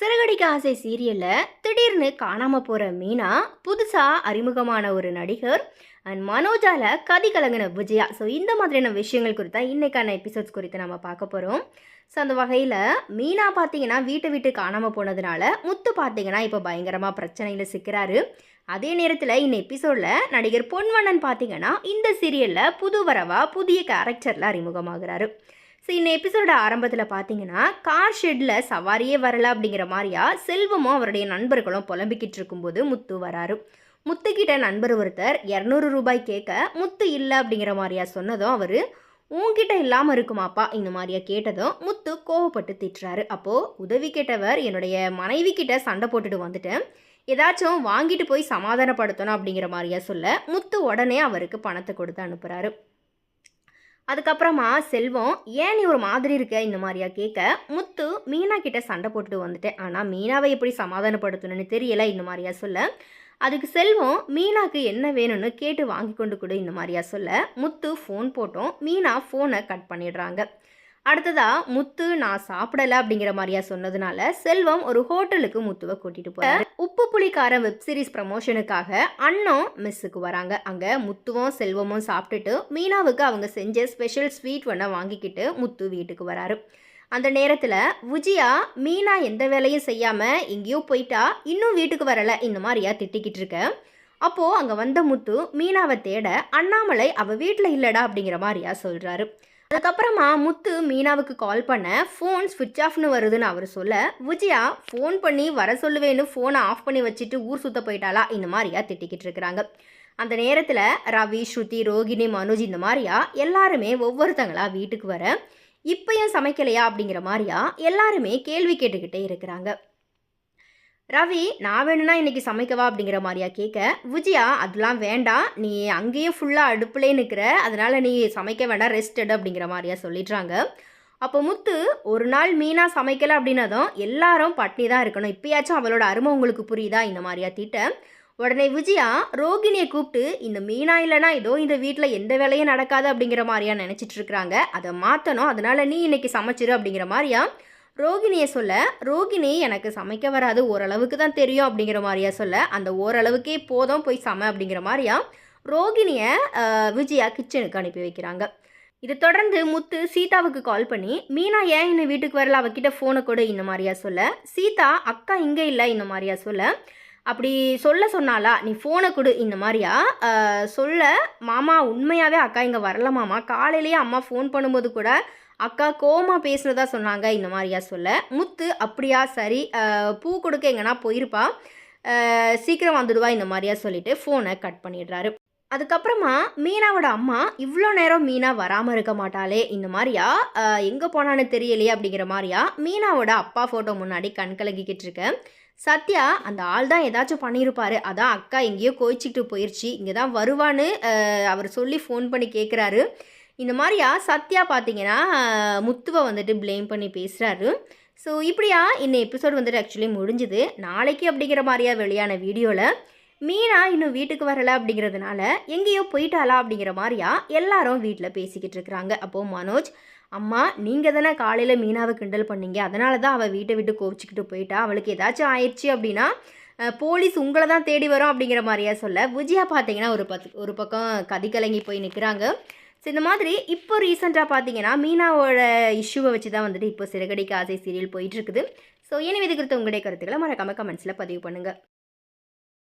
சிறகடிக்க ஆசை சீரியலில் திடீர்னு காணாமல் போகிற மீனா புதுசாக அறிமுகமான ஒரு நடிகர் அண்ட் மனோஜால கதி கலங்கின விஜயா. ஸோ இந்த மாதிரியான விஷயங்கள் குறித்தா இன்னைக்கான எபிசோட்ஸ் குறித்து நம்ம பார்க்க போகிறோம் ஸோ அந்த வகையில் மீனா பார்த்தீங்கன்னா வீட்டை விட்டு காணாமல் போனதுனால முத்து பார்த்தீங்கன்னா இப்போ பயங்கரமாக பிரச்சனையில் சிக்கிறாரு. அதே நேரத்தில் இந்த எபிசோடில் நடிகர் பொன்வண்ணன் பார்த்தீங்கன்னா இந்த சீரியலில் புது வரவா புதிய கேரக்டரில் அறிமுகமாகிறாரு. இந்த எபிசோட ஆரம்பத்தில் பார்த்தீங்கன்னா கார் ஷெட்டில் சவாரியே வரல அப்படிங்கிற மாதிரியா செல்வமும் அவருடைய நண்பர்களும் புலம்பிக்கிட்டு இருக்கும்போது முத்து வராரு. முத்துக்கிட்ட நண்பர் ஒருத்தர் இரநூறு ரூபாய் கேட்க முத்து இல்லை அப்படிங்கிற மாதிரியா சொன்னதும் அவர் உங்ககிட்ட இல்லாமல் இருக்குமாப்பா இந்த மாதிரியா கேட்டதும் முத்து கோவப்பட்டு திட்டுறாரு. அப்போது உதவி கேட்டவர் என்னுடைய மனைவி கிட்ட சண்டை போட்டுட்டு வந்துட்டேன். ஏதாச்சும் வாங்கிட்டு போய் சமாதானப்படுத்தணும் அப்படிங்கிற மாதிரியா சொல்ல முத்து உடனே அவருக்கு பணத்தை கொடுத்து அனுப்புகிறாரு அதுக்கப்புறமா செல்வம் ஏன் நீ ஒரு மாதிரி இருக்க? இந்த மாதிரியா கேட்க முத்து மீனா கிட்ட சண்டை போட்டுட்டு வந்துட்டேன். ஆனால் மீனாவை எப்படி சமாதானப்படுத்தணும்னு தெரியல? இந்த மாதிரியா சொல்ல. அதுக்கு செல்வம் மீனாக்கு என்ன வேணும்னு கேட்டு வாங்கி கொண்டு கொடு. இந்த மாதிரியா சொல்ல முத்து ஃபோன் போட்டோம். மீனா ஃபோனை கட் பண்ணிடுறாங்க. அடுத்ததா முத்து நான் சாப்பிடல அப்படிங்கிற மாதிரியா சொன்னதுனால செல்வம் ஒரு ஹோட்டலுக்கு முத்துவை கூட்டிட்டு போறாரு. உப்பு புளிக்கார வெப் சீரிஸ் ப்ரமோஷனுக்காக அண்ணன் மிஸ்ஸுக்கு வராங்க. அங்க முத்துவும் செல்வமும் சாப்பிட்டுட்டு மீனாவுக்கு அவங்க செஞ்ச ஸ்பெஷல் ஸ்வீட் ஒன்றை வாங்கிக்கிட்டு முத்து வீட்டுக்கு வராரு. அந்த நேரத்தில் விஜயா மீனா எந்த வேலையும் செய்யாமல் எங்கேயோ போயிட்டா இன்னும் வீட்டுக்கு வரலை இந்த மாதிரியா திட்டிக்கிட்டு இருக்க. அப்போது அங்கே வந்த முத்து மீனாவை தேட அண்ணாமலை அவள் வீட்டில் இல்லைடா அப்படிங்கிற மாதிரியா சொல்கிறாரு அதுக்கப்புறமா முத்து மீனாவுக்கு கால் பண்ண ஃபோன் ஸ்விட்ச் ஆஃப்னு வருதுன்னு அவர் சொல்ல விஜயா ஃபோன் பண்ணி வர சொல்லுவேன்னு ஃபோனை ஆஃப் பண்ணி வச்சுட்டு ஊர் சுத்த போயிட்டாளா? இந்த மாதிரியா திட்டிக்கிட்டு இருக்கிறாங்க. அந்த நேரத்தில் ரவி ஸ்ருதி ரோகிணி மனோஜ் இந்த மாதிரியா எல்லாருமே ஒவ்வொருத்தங்களா வீட்டுக்கு வர இப்பயும் சமைக்கலையா? அப்படிங்கிற மாதிரியா எல்லாருமே கேள்வி கேட்டுக்கிட்டே இருக்கிறாங்க. ரவி நான் வேணும்னா இன்னைக்கு சமைக்கவா அப்படிங்கிற மாதிரியா கேட்க விஜயா அதெல்லாம் வேண்டாம். நீ அங்கேயும் ஃபுல்லாக அடுப்புலே நிற்கிற அதனால் நீ சமைக்க வேண்டாம். ரெஸ்டட் அப்படிங்கிற மாதிரியா சொல்லிடுறாங்க. அப்போ முத்து ஒரு நாள் மீனா சமைக்கலை அப்படின்னதும் எல்லாரும் பட்னி தான் இருக்கணும். இப்பயாச்சும் அவளோட அருமை உங்களுக்கு புரியுதா? இந்த மாதிரியா தீட்ட. உடனே விஜயா ரோகிணியை கூப்பிட்டு இந்த மீனா இல்லைனா ஏதோ இந்த வீட்டில் எந்த வேலையும் நடக்காது அப்படிங்கிற மாதிரியா நினச்சிட்டு இருக்கிறாங்க. அதை மாற்றணும் அதனால் நீ இன்னைக்கு சமைச்சிரு அப்படிங்கிற மாதிரியா ரோகிணியை சொல்ல ரோகிணி எனக்கு சமைக்க வராது. ஓரளவுக்கு தான் தெரியும் அப்படிங்கிற மாதிரியா சொல்ல அந்த ஓரளவுக்கே போதும் போய் சமை அப்படிங்கிற மாதிரியா ரோகிணியை விஜயா கிச்சனுக்கு அனுப்பி வைக்கிறாங்க. இதை தொடர்ந்து முத்து சீதாவுக்கு கால் பண்ணி மீனா ஏன் இன்னும் வீட்டுக்கு வரல? அவகிட்ட ஃபோனை கொடு இந்த மாதிரியா சொல்ல சீதா அக்கா இங்கே இல்லை இந்த மாதிரியா சொல்ல அப்படி சொல்ல சொன்னாலா நீ ஃபோனை கொடு இந்த மாதிரியா? சொல்ல மாமா உண்மையாகவே அக்கா இங்கே வரல மாமா. காலையிலேயே அம்மா ஃபோன் பண்ணும்போது கூட அக்கா கோமா பேசுனதா சொன்னாங்க இந்த மாதிரியா சொல்ல. முத்து அப்படியா? சரி. பூ கொடுக்க எங்கன்னா போயிருப்பா. சீக்கிரம் வந்துடுவா இந்த மாதிரியா சொல்லிட்டு ஃபோனை கட் பண்ணிடுறாரு. அதுக்கப்புறமா மீனாவோட அம்மா இவ்வளோ நேரம் மீனா வராமல் இருக்க மாட்டாளே இந்த மாதிரியா? எங்கே போனான்னு தெரியலையே அப்படிங்கிற மாதிரியா? மீனாவோட அப்பா ஃபோட்டோ முன்னாடி கண் கலங்கிக்கிட்டு இருக்கேன் சத்யா அந்த ஆள் தான் ஏதாச்சும் பண்ணியிருப்பாரு அதான் அக்கா எங்கேயோ கோயிச்சிக்கிட்டு போயிடுச்சு இங்கே தான் வருவான்னு அவர் சொல்லி ஃபோன் பண்ணி கேட்குறாரு இந்த மாதிரியா சத்யா பார்த்தீங்கன்னா முத்துவை வந்துட்டு ப்ளேம் பண்ணி பேசுகிறாரு ஸோ இப்படியா இந்த எபிசோட் வந்துட்டு ஆக்சுவலி முடிஞ்சுது. நாளைக்கு அப்படிங்கிற மாதிரியா வெளியான வீடியோவில் மீனா இன்னும் வீட்டுக்கு வரலை அப்படிங்கிறதுனால எங்கேயோ போயிட்டாளா அப்படிங்கிற மாதிரியா எல்லாரும் வீட்டில் பேசிக்கிட்டு இருக்கிறாங்க. அப்போது மனோஜ் அம்மா நீங்கள் தானே காலையில் மீனாவை கிண்டல் பண்ணீங்க. அதனால தான் அவள் வீட்டை விட்டு கோவிச்சிக்கிட்டு போயிட்டா. அவளுக்கு ஏதாச்சும் ஆயிடுச்சு அப்படின்னா போலீஸ் உங்களை தான் தேடி வரும் அப்படிங்கிற மாதிரியா சொல்ல. விஜயா பார்த்தீங்கன்னா ஒரு பத்து ஒரு பக்கம் கதி கலங்கி போய் நிற்கிறாங்க ஸோ இந்த மாதிரி இப்போ ரீசெண்டாக பார்த்தீங்கன்னா மீனாவோட இஷ்யூவை வச்சு தான் வந்துட்டு இப்போ சிறகடிக்கு ஆசை சீரியல் போயிட்டுருக்குது ஸோ எனவே இது குறித்த உங்களுடைய கருத்துக்களை மறக்காமல் கமெண்ட்ஸில் பதிவு பண்ணுங்கள்